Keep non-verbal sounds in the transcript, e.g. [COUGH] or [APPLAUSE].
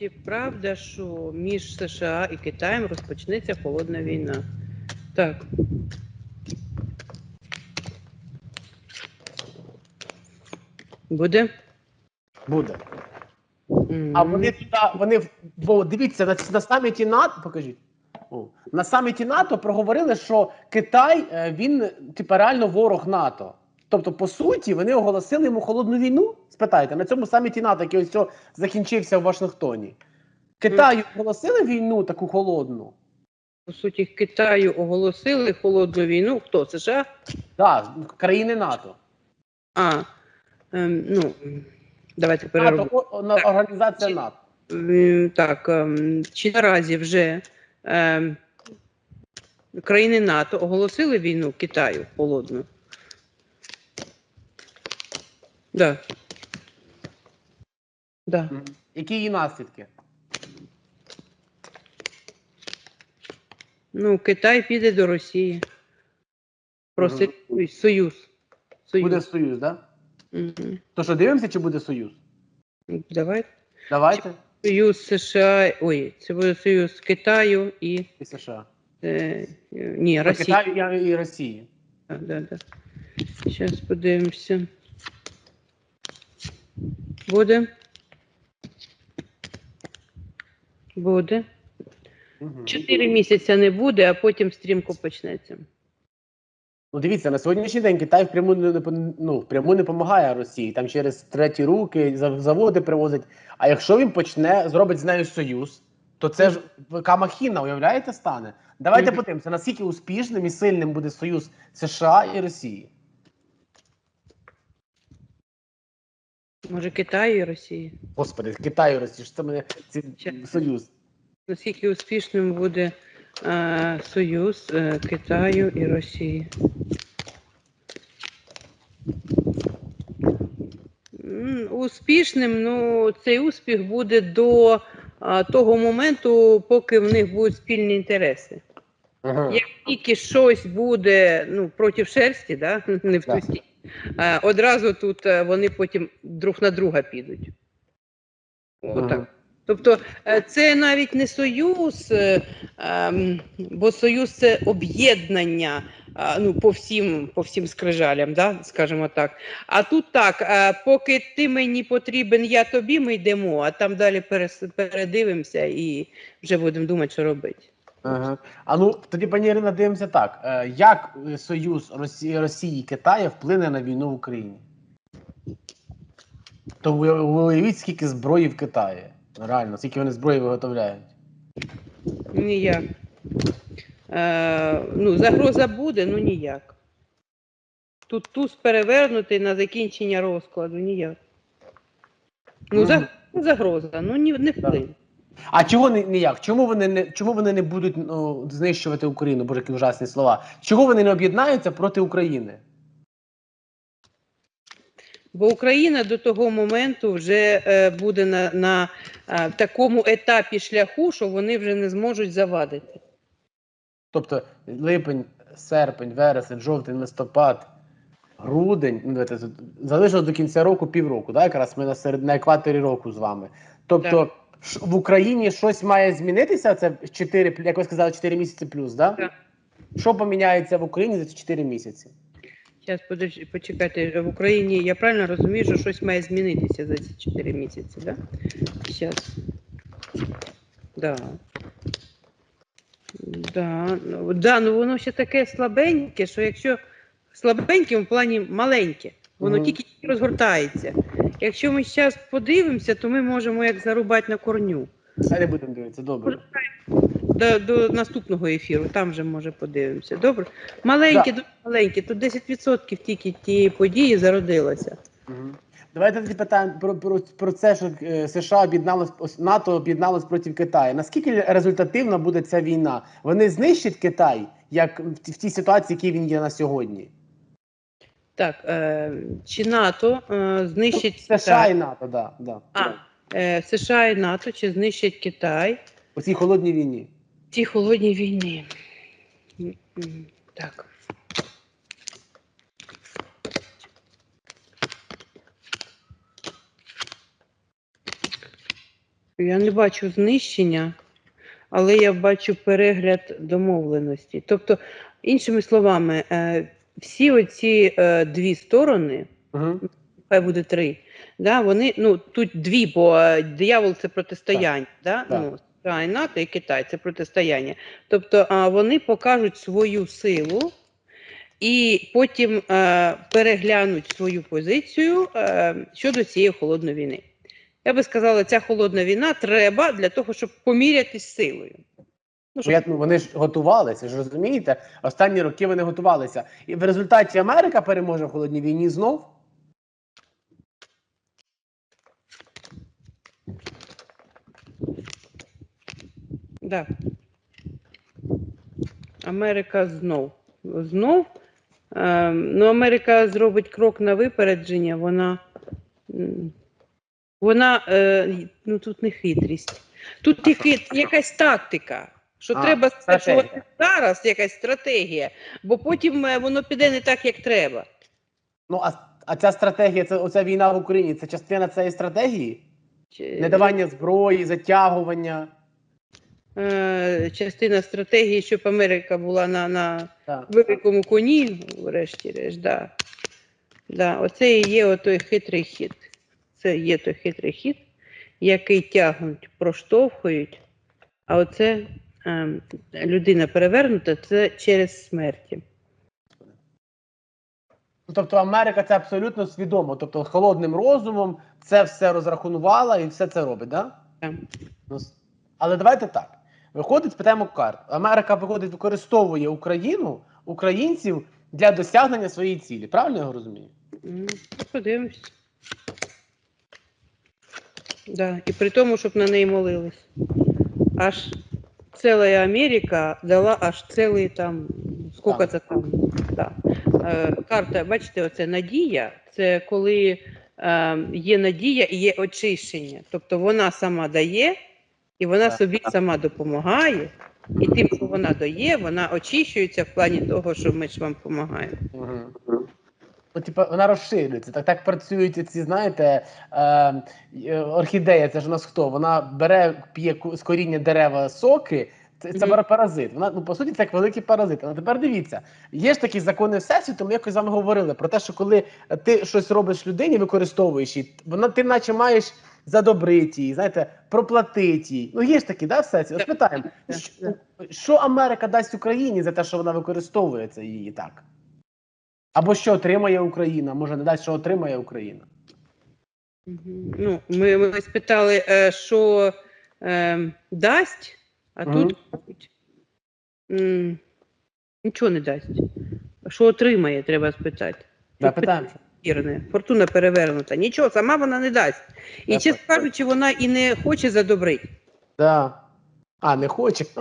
Чи правда, що між США і Китаєм розпочнеться холодна війна? Так. Буде? Буде. Мгм. А вони туди, вони бо дивіться, на, на саміті НАТО, покажіть. О, на саміті НАТО проговорили, що Китай е, він типа реально ворог НАТО. Тобто, по суті, вони оголосили йому холодну війну. Спитайте, на цьому саміті НАТО, який ось закінчився в Вашингтоні. Китаю оголосили війну таку холодну. По суті, Китаю оголосили холодну війну. Хто? США? Так, країни НАТО. А, ем, ну, давайте НАТО переробимо. о- о- організація НАТО. Так, ем, чи наразі вже ем, країни НАТО оголосили війну Китаю холодну? Да. Да. Які її наслідки? Ну, Китай піде до Росії. Просить ой, союз. Союз. Буде союз, так? Да? Мгм. То що дивимося, чи буде союз? Давай. Давайте. Союз США. Ой, це буде союз Китаю і. І США. Е, ні, Росії. Китаю і- Росії. Да, да, да. Зараз подивимося. Буде. Буде. Чотири місяці не буде, а потім стрімко почнеться. Ну, дивіться, на сьогоднішній день Китай впряму не не- ну, впряму не допомагає Росії. Там через треті руки заводи привозять. А якщо він почне зробить з нею союз, то це ж камахіна, уявляєте, стане. Давайте подивимося, наскільки успішним і сильним буде союз США і Росії. Може, Китаю і Росії. Господи, Китай і Росія, що це мене ці союз. Наскільки успішним буде е, союз е, Китаю і Росії? М, Успішним, ну, цей успіх буде до а, того моменту, поки в них будуть спільні інтереси. Ага. Як тільки щось буде ну, проти шерсті, да? [LAUGHS] не в ту Так. стіль, а, одразу тут е, вони потім друг на друга підуть. Отак. Тобто е, це навіть не союз, е, ем, бо союз це об'єднання ну, по всім, по всім скрижалям, да? скажімо так. А тут так, е, поки ти мені потрібен, я тобі, ми йдемо, а там далі передивимося і вже будемо думати, що робити. Ага. А ну тоді, пані Ірина, дивимося так. Е, як е, союз Росії, Росії і Китаю вплине на війну в Україні? То уявіть, скільки зброї в Китаї. Реально, скільки вони зброї виготовляють. Ніяк. Е, ну, загроза буде, ну ніяк. Тут туз перевернутий на закінчення розкладу, ніяк. Ну, за, загроза, ну ні, не вплине. А чого не ніяк? Чому вони не чому вони не будуть ну, знищувати Україну? Боже, які ужасні слова. Чого вони не об'єднаються проти України? Бо Україна до того моменту вже е, буде на, на е, такому етапі шляху, що вони вже не зможуть завадити. Тобто липень, серпень, вересень, жовтень, листопад, грудень. Ну, давайте залишилось до кінця року півроку, да? якраз ми на серед на екваторі року з вами. Тобто ш- в Україні щось має змінитися. Це 4, як ви сказали, 4 місяці плюс, да? Так. Що поміняється в Україні за ці 4 місяці? Зараз почекайте, в Україні я правильно розумію, що щось має змінитися за ці 4 місяці, да? Зараз. Да. Да, ну, да, ну воно ще таке слабеньке, що якщо слабеньке в плані маленьке, воно Мгм. тільки розгортається. Якщо ми зараз подивимося, то ми можемо як зарубати на корню. А будемо дивитися, добре. До, до наступного ефіру, там вже може подивимося. Добре? Маленьке, дуже маленьке, тут 10% тільки тієї події зародилося. Мгм. Давайте тоді питаємо про, про, про це, що е, США об'єдналось НАТО об'єдналось проти Китаю. Наскільки результативна буде ця війна? Вони знищать Китай як в, в тій ситуації, якій він є на сьогодні? Так, е, чи НАТО е, знищить США Китай? і НАТО, да, да. А, е, США і НАТО чи знищать Китай У цій холодній війні. в цій холодній війні? М, м, Так. Я не бачу знищення, але я бачу перегляд домовленості. Тобто, іншими словами, е, всі оці е, дві сторони, Угу. хай буде три, да, вони, ну, тут дві, бо е, диявол це протистояння, да? Так. Ну, США і НАТО і Китай це протистояння. Тобто а, вони покажуть свою силу і потім е, переглянуть свою позицію е, щодо цієї холодної війни. Я би сказала, ця холодна війна треба для того, щоб помірятись силою. Ну, щоб Я, ну, вони ж готувалися, ж розумієте? Останні роки вони готувалися. І в результаті Америка переможе в холодній війні знов. Да. Америка знов. Знов. Е, ну, Америка зробить крок на випередження, вона. Вона е, ну тут не хитрість. Тут є якась тактика. Що А, треба стратегія. зараз, якась стратегія, бо потім е, воно піде не так, як треба. Ну, а, а ця стратегія, це оця війна в Україні, це частина цієї стратегії? Чи- Недавання зброї, затягування. е, частина стратегії, щоб Америка була на, на Так. великому коні, врешті-решт, да. Да, оце і є отой хитрий хід. Це є той хитрий хід, який тягнуть, проштовхують, а оце людина перевернута це через смерті. Ну, Тобто Америка це абсолютно свідомо. Тобто холодним розумом це все розрахунувала і все це робить, да? Так. Ну, але давайте так. Виходить, спитаємо карт. Америка виходить, використовує Україну, українців для досягнення своєї цілі. Правильно я його розумію? М, Подивимось. Да. І при тому, щоб на неї молились. Аж ціла Америка дала аж цілий там, скільки Так. це там. Да. Е, карта, бачите, оце надія. Це коли е, є надія і є очищення. Тобто вона сама дає, і вона собі сама допомагає. І тим, що вона дає, вона очищується в плані того, що ми ж вам допомагаємо. Типу, вона розширюється. Так, так працюють ці, знаєте, е, е, орхідея, це ж у нас хто? Вона бере, п'є з коріння дерева соки. Це, це Мгм. паразит. Вона, ну, по суті, це як великий паразит. Але тепер дивіться, є ж такі закони всесвіту, ми якось з вами говорили про те, що коли ти щось робиш людині, використовуєш її, вона ти наче маєш задобрити її, знаєте, проплатити їй. Ну, є ж такі, да, всесвіт? От питаємо, що, що Америка дасть Україні за те, що вона використовує це її так? Або що отримає Україна, може не дасть, що отримає Україна. Ну, ми, ми спитали, е, що е, дасть, а Мгм. тут м, нічого не дасть. Що отримає, треба спитати. Да, фортуна перевернута. Нічого, сама вона не дасть. І, Я чесно кажучи, вона і не хоче задобрити. Да. А, не хоче. [LAUGHS]